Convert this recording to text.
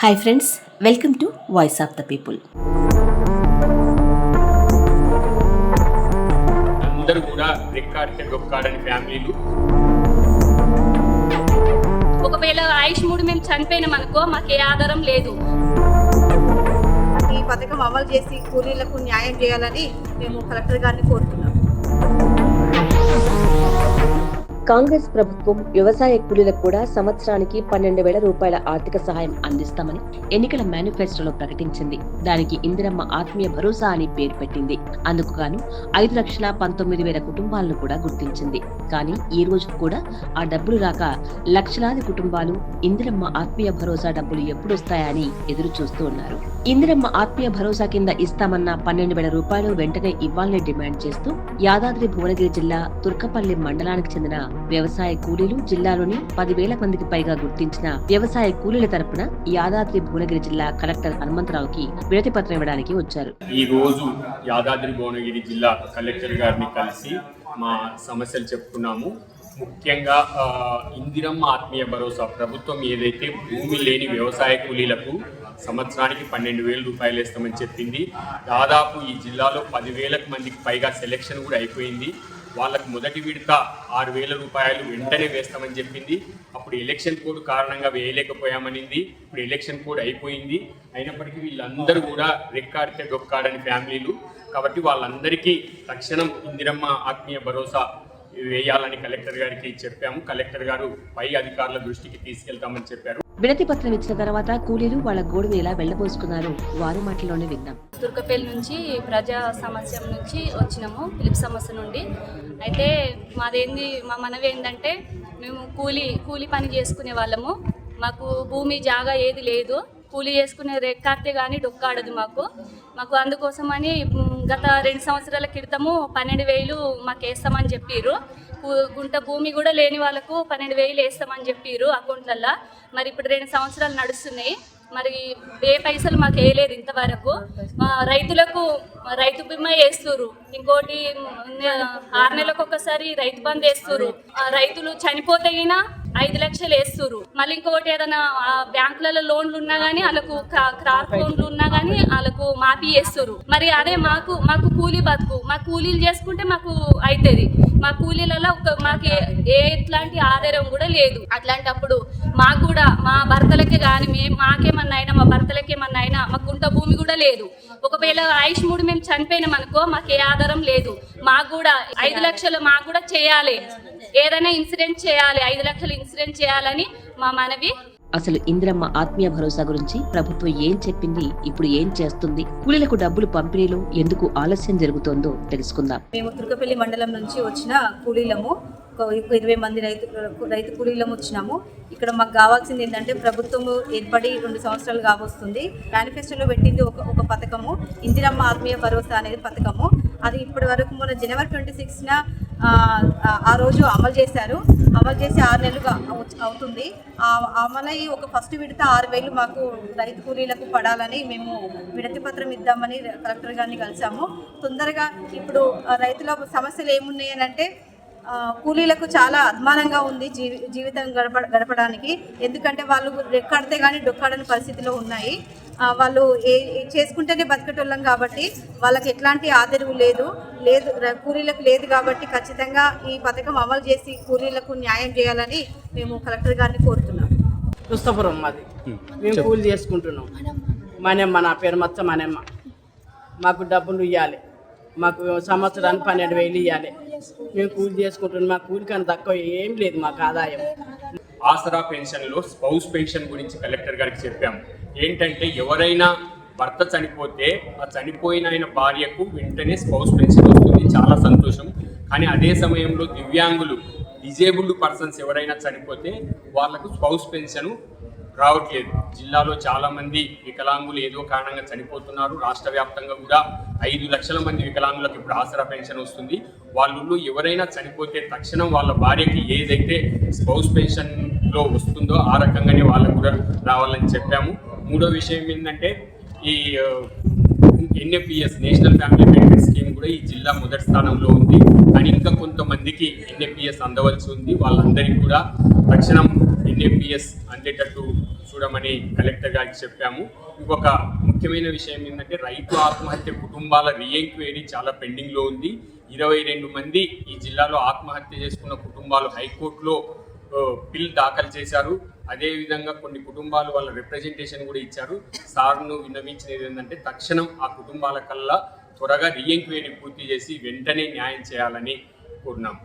Hi friends welcome to voice of the people అందరూ కూడా రెక్కాడితే ఫ్యామిలీలు. ఒకవేళ ఆయుష్ మూడు మేము చనిపోయినాం అనుకో మాకు ఏ ఆధారం లేదు. ఈ పథకం అమలు చేసి కూలీలకు న్యాయం చేయాలని మేము కలెక్టర్ గారిని కోరుతున్నాం. కాంగ్రెస్ ప్రభుత్వం వ్యవసాయ కూలీలకు కూడా సంవత్సరానికి పన్నెండు వేల రూపాయల ఆర్థిక సహాయం అందిస్తామని ఎన్నికల మేనిఫెస్టోలో ప్రకటించింది. దానికి ఇందిరమ్మ ఆత్మీయ భరోసా అని పేరు పెట్టింది. అందుకు గాను ఐదు లక్షల పంతొమ్మిది వేల కుటుంబాలను కూడా గుర్తించింది. కానీ ఈ రోజు కూడా ఆ డబ్బులు రాక లక్షలాది కుటుంబాలు ఇందిరమ్మ ఆత్మీయ భరోసా డబ్బులు ఎప్పుడు వస్తాయని ఎదురు చూస్తూ ఉన్నారు. ఇందిరమ్మ ఆత్మీయ భరోసా కింద ఇస్తామన్న పన్నెండు వేల రూపాయలు వెంటనే ఇవ్వాలని డిమాండ్ చేస్తూ యాదాద్రి భువనగిరి జిల్లా తుర్కపల్లి మండలానికి చెందిన వ్యవసాయ కూలీలు జిల్లాలోని పదివేల మందికి పైగా గుర్తించిన వ్యవసాయ కూలీల తరపున యాదాద్రి భువనగిరి జిల్లా కలెక్టర్ హనుమంతరావుకి వినతి పత్రం ఇవ్వడానికి వచ్చారు. ఈ రోజు యాదాద్రి భువనగిరి జిల్లా కలెక్టర్ గారిని కలిసి మా సమస్యలు చెప్పుకున్నాము. ముఖ్యంగా ఇందిరమ్మ ఆత్మీయ భరోసా ప్రభుత్వం ఏదైతే భూమి లేని వ్యవసాయ కూలీలకు సంవత్సరానికి పన్నెండు వేల రూపాయలు ఇస్తామని చెప్పింది. దాదాపు ఈ జిల్లాలో పదివేలకు మందికి పైగా సెలెక్షన్ కూడా అయిపోయింది. వాళ్ళకు మొదటి విడత ఆరు వేల రూపాయలు వెంటనే వేస్తామని చెప్పింది. అప్పుడు ఎలక్షన్ కోడ్ కారణంగా వేయలేకపోయామనింది. ఇప్పుడు ఎలక్షన్ కోడ్ అయిపోయింది. అయినప్పటికీ వీళ్ళందరూ కూడా రెక్కాడితే డొక్కాడని ఫ్యామిలీలు కాబట్టి వాళ్ళందరికీ తక్షణం ఇందిరమ్మ ఆత్మీయ భరోసా వేయాలని కలెక్టర్ గారికి చెప్పాము. కలెక్టర్ గారు పై అధికారుల దృష్టికి తీసుకెళ్తామని చెప్పారు. వినతి పత్రం ఇచ్చిన తర్వాత కూలీలు వాళ్ళ గోడును ఎలా వెళ్ళబోసుకున్నారు వారి మాటల్లోనే విన్నాం తుర్కపల్లి నుంచి ప్రజా సమస్య నుంచి వచ్చినాము పిలుపు సమస్య నుండి. అయితే మాదేంది మా మనవి ఏంటంటే మేము కూలి కూలి పని చేసుకునే వాళ్ళము. మాకు భూమి జాగా ఏది లేదు. కూలి చేసుకునే రెక్కార్తే కానీ డొక్కాడదు మాకు. మాకు అందుకోసమని గత రెండు సంవత్సరాల క్రితము పన్నెండు వేలు మాకు వేస్తామని చెప్పిర్రు. గుంట భూమి కూడా లేని వాళ్ళకు పన్నెండు వేలు వేస్తామని చెప్పిర్రు అకౌంట్లల్లో. మరి ఇప్పుడు రెండు సంవత్సరాలు నడుస్తున్నాయి. మరి ఏ పైసలు మాకు వేయలేదు ఇంతవరకు. మా రైతులకు రైతు బీమా వేస్తురు ఇంకోటి ఆరు నెలలకు ఒకసారి రైతు బంద్ వేస్తురు రైతులు చనిపోతే అయినా ఐదు లక్షలు వేస్తురు మళ్ళీ ఇంకొకటి ఏదైనా బ్యాంకులలో లోన్లు ఉన్నా గానీ వాళ్ళకు క్రా- క్రాప్ లోన్లు ఉన్నా గానీ వాళ్ళకు మాఫీ చేస్తారు మరి అదే మాకు మాకు కూలీ బతుకు. మా కూలీలు చేసుకుంటే మాకు అవుతుంది మా కూలీలలో ఒక మాకు ఏ- ఎట్లాంటి ఆధారం కూడా లేదు. అట్లాంటప్పుడు మాకు కూడా మా భర్తలకే కానీ మేము మాకేమన్నా అయినా మా భర్తలకేమన్నా అయినా మాకు గుంట భూమి కూడా లేదు. ఒకవేళ ఆయుష్ మూడు మేము చనిపోయినాం అనుకో మాకు ఏ ఆధారం లేదు. మాకు కూడా ఐదు లక్షలు మాకు కూడా చేయాలి. ఏదైనా ఇన్సూరెన్స్ చేయాలి ఐదు లక్షలు ఇన్సూరెన్స్ చేయాలని మా మనవి. అసలు ఇందిరమ్మ ఆత్మీయ భరోసా గురించి ప్రభుత్వం ఏం చెప్పింది ఇప్పుడు ఏం చేస్తుంది కూలీలకు డబ్బులు పంపిణీలో ఎందుకు ఆలస్యం జరుగుతోందో తెలుసుకుందాం. మేము తుర్కపల్లి మండలం నుంచి వచ్చిన కూలీలము ఒక ఇరవై మంది రైతు రైతు కూలీలము వచ్చినాము. ఇక్కడ మాకు కావాల్సింది ఏంటంటే ప్రభుత్వము ఏర్పడి రెండు సంవత్సరాలు కావస్తుంది మేనిఫెస్టోలో పెట్టింది ఒక ఒక పథకము. ఇందిరమ్మ ఆత్మీయ భరోసా అనేది పథకము. అది ఇప్పటి వరకు మన జనవరి ట్వంటీ సిక్స్న ఆ రోజు అమలు చేశారు. అమలు చేసి ఆరు నెలలుగా అవు- అవుతుంది. ఆ అమలై ఒక ఫస్ట్ విడత ఆరు వేలు మాకు రైతు కూలీలకు పడాలని మేము విడతి పత్రం ఇద్దామని కలెక్టర్ గారిని కలిసాము. తొందరగా ఇప్పుడు రైతుల సమస్యలు ఏమున్నాయి అని అంటే కూలీలకు చాలా అద్మానంగా ఉంది జీవి జీవితం గడప గడపడానికి. ఎందుకంటే వాళ్ళు రెక్కాడితే కానీ డొక్కాడని పరిస్థితిలో ఉన్నాయి. వాళ్ళు ఏ చేసుకుంటేనే బతికేటోళ్ళం కాబట్టి వాళ్ళకి ఎట్లాంటి ఆదరవు లేదు. లేదు కూలీలకు లేదు కాబట్టి ఖచ్చితంగా ఈ పథకం అమలు చేసి కూలీలకు న్యాయం చేయాలని మేము కలెక్టర్ గారిని కోరుతున్నాం. దుస్తపురం మాది. మేము కూలి చేసుకుంటున్నాం. మనమ్మ నా పేరు మచ్చ మనమ్మ. మాకు డబ్బులు ఇవ్వాలి మాకు సంవత్సరానికి పన్నెండు వేలు ఇవ్వాలి మేము కూలి చేసుకుంటున్నాం మా కూలి కన్నా తక్కువ ఏం లేదు మాకు ఆదాయం. ఆసరా పెన్షన్లో స్పౌస్ పెన్షన్ గురించి కలెక్టర్ గారికి చెప్పాము. ఏంటంటే ఎవరైనా భర్త చనిపోతే ఆ చనిపోయిన ఆయన భార్యకు వెంటనే స్పౌస్ పెన్షన్ వస్తుంది. చాలా సంతోషం. కానీ అదే సమయంలో దివ్యాంగులు డిజేబుల్డ్ పర్సన్స్ ఎవరైనా చనిపోతే వాళ్ళకు స్పౌస్ పెన్షన్ రావట్లేదు. జిల్లాలో చాలా మంది వికలాంగులు ఏదో కారణంగా చనిపోతున్నారు. రాష్ట్ర వ్యాప్తంగా కూడా ఐదు లక్షల మంది వికలాంగులకు ఇప్పుడు ఆసరా పెన్షన్ వస్తుంది. వాళ్ళు ఎవరైనా చనిపోతే తక్షణం వాళ్ళ భార్యకి ఏదైతే స్పౌస్ పెన్షన్లో వస్తుందో ఆ రకంగానే వాళ్ళకు కూడా రావాలని చెప్పాము. మూడో విషయం ఏంటంటే ఈ NFPS national family benefit scheme కూడా ఈ జిల్లా మొదటి స్థానంలో ఉంది. కానీ ఇంకా కొంతమందికి ఎన్ఎఫ్పిఎస్ అందవలసి ఉంది. వాళ్ళందరికీ కూడా తక్షణం ఎన్ఏపిఎస్ అందేటట్టు చూడమని కలెక్టర్ గారికి చెప్పాము. ఇంకొక ముఖ్యమైన విషయం ఏంటంటే రైతు ఆత్మహత్య కుటుంబాల రీఎంక్వైరీ చాలా పెండింగ్లో ఉంది. ఇరవై రెండు మంది ఈ జిల్లాలో ఆత్మహత్య చేసుకున్న కుటుంబాలు హైకోర్టులో బిల్ దాఖలు చేశారు. అదేవిధంగా కొన్ని కుటుంబాలు వాళ్ళ రిప్రజెంటేషన్ కూడా ఇచ్చారు. సార్ను విన్నవించినది ఏంటంటే తక్షణం ఆ కుటుంబాల కల్లా త్వరగా రీఎంక్వైరీ పూర్తి చేసి వెంటనే న్యాయం చేయాలని కోరున్నాం